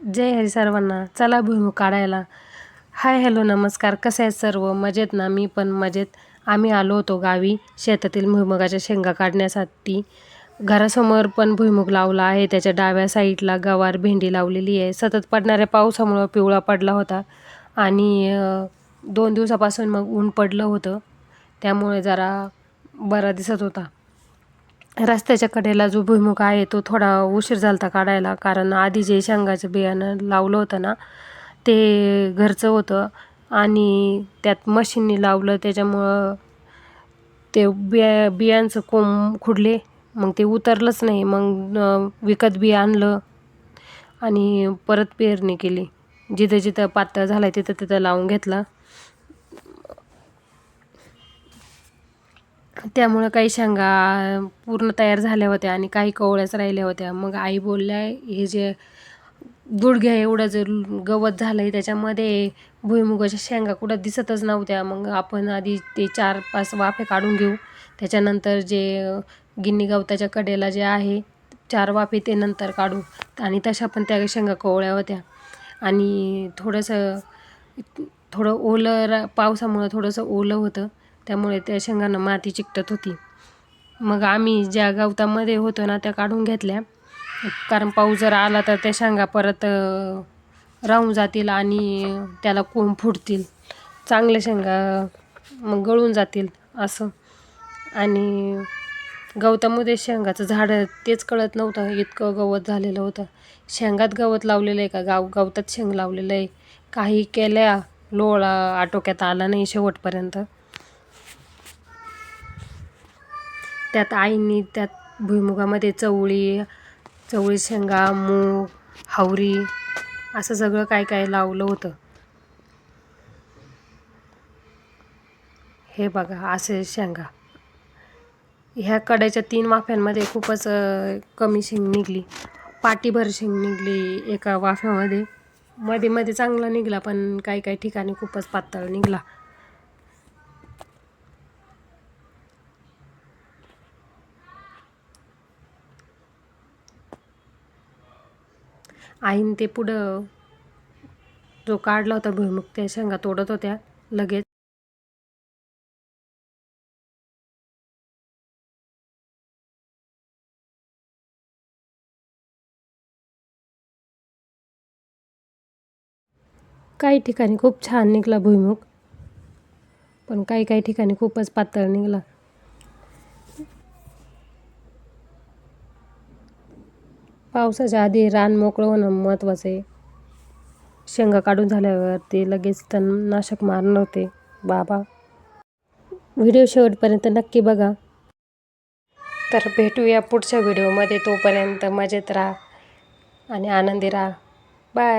जय हरी सर्वांना. चला भुईमुग काढायला. हाय हॅलो नमस्कार. कसे आहेत सर्व? मजेत ना? मी पण मजेत. आम्ही आलो होतो गावी शेतातील भुईमुगाच्या शेंगा काढण्यासाठी. घरासमोर पण भुईमुग लावला आहे. त्याच्या डाव्या साईडला गवार भेंडी लावलेली आहे. सतत पडणाऱ्या पावसामुळं पिवळा पडला होता आणि दोन दिवसापासून मग ऊन पडलं होतं. त्यामुळे जरा बरा दिसत होता. रस्त्याच्या कडेला जो भुईमुग आहे तो थोडा उशीर झाला होता काढायला. कारण आधी जे शेंगाचं बियाणं लावलं होतं ना ते घरचं होतं. आणि त्यात मशीननी लावलं त्याच्यामुळं ते बिया बियांचं कोंब खुडले. मग ते उतरलंच नाही. मग विकत बी आणलं आणि परत पेरणी केली. जिथं जिथं पातळ झालं आहे तिथं तिथं लावून घेतला. त्यामुळं काही शेंगा पूर्ण तयार झाल्या होत्या आणि काही कवळ्याच राहिल्या होत्या. मग आई बोलल्या हे जे गुडघ्या एवढं जर गवत झालं आहे त्याच्यामध्ये भुईमुगाच्या शेंगा कुठं दिसतच नव्हत्या. मग आपण आधी ते चार पाच वाफे काढून घेऊ. त्याच्यानंतर जे गिन्नी गवताच्या कडेला जे आहे चार वाफे ते नंतर काढू. आणि तशा पण त्या शेंगा कोवळ्या होत्या. आणि थोडंसं थोडं ओलं रा पावसामुळं थोडंसं ओलं होतं. त्यामुळे त्या शेंगांना माती चिकटत होती. मग आम्ही ज्या गवतामध्ये होतो ना त्या काढून घेतल्या. कारण पाऊस जर आला तर त्या शेंगा परत राहून जातील आणि त्याला कोंब फुटतील. चांगल्या शेंगा मग गळून जातील असं. आणि गवतामध्ये शेंगाचं झाडं तेच कळत नव्हतं. इतकं गवत झालेलं होतं. शेंगात गवत लावलेलं आहे का? गाव गवतात शेंग लावलेलं आहे. काही केल्या लोळा आटोक्यात आला नाही शेवटपर्यंत. त्यात आईंनी त्यात भुईमुगामध्ये चवळी चवळी शेंगा मूग हावरी असं सगळं काय काय लावलं होतं. हे बघा असे शेंगा. ह्या कड्याच्या तीन वाफ्यांमध्ये खूपच कमी शेंग निघली. पाटीभर शेंग निघली एका वाफ्यामध्ये. मध्ये मध्ये चांगला निघला पण काही काही ठिकाणी खूपच पातळ निघला. आईन ते पुढं जो काढला होता भुईमुग त्या शेंगा तोडत होत्या लगेच. काही ठिकाणी खूप छान निघला भुईमुग पण काही काही ठिकाणी खूपच पातळ निघला. पावसाच्या आधी रान मोकळं होणं महत्त्वाचं आहे. शेंगा काढून झाल्यावर ते लगेच तणनाशक मारणार होते. बाबा. व्हिडिओ शेवटपर्यंत नक्की बघा. तर भेटूया पुढच्या व्हिडिओमध्ये तोपर्यंत मजेत राहा आणि आनंदी राहा. बाय.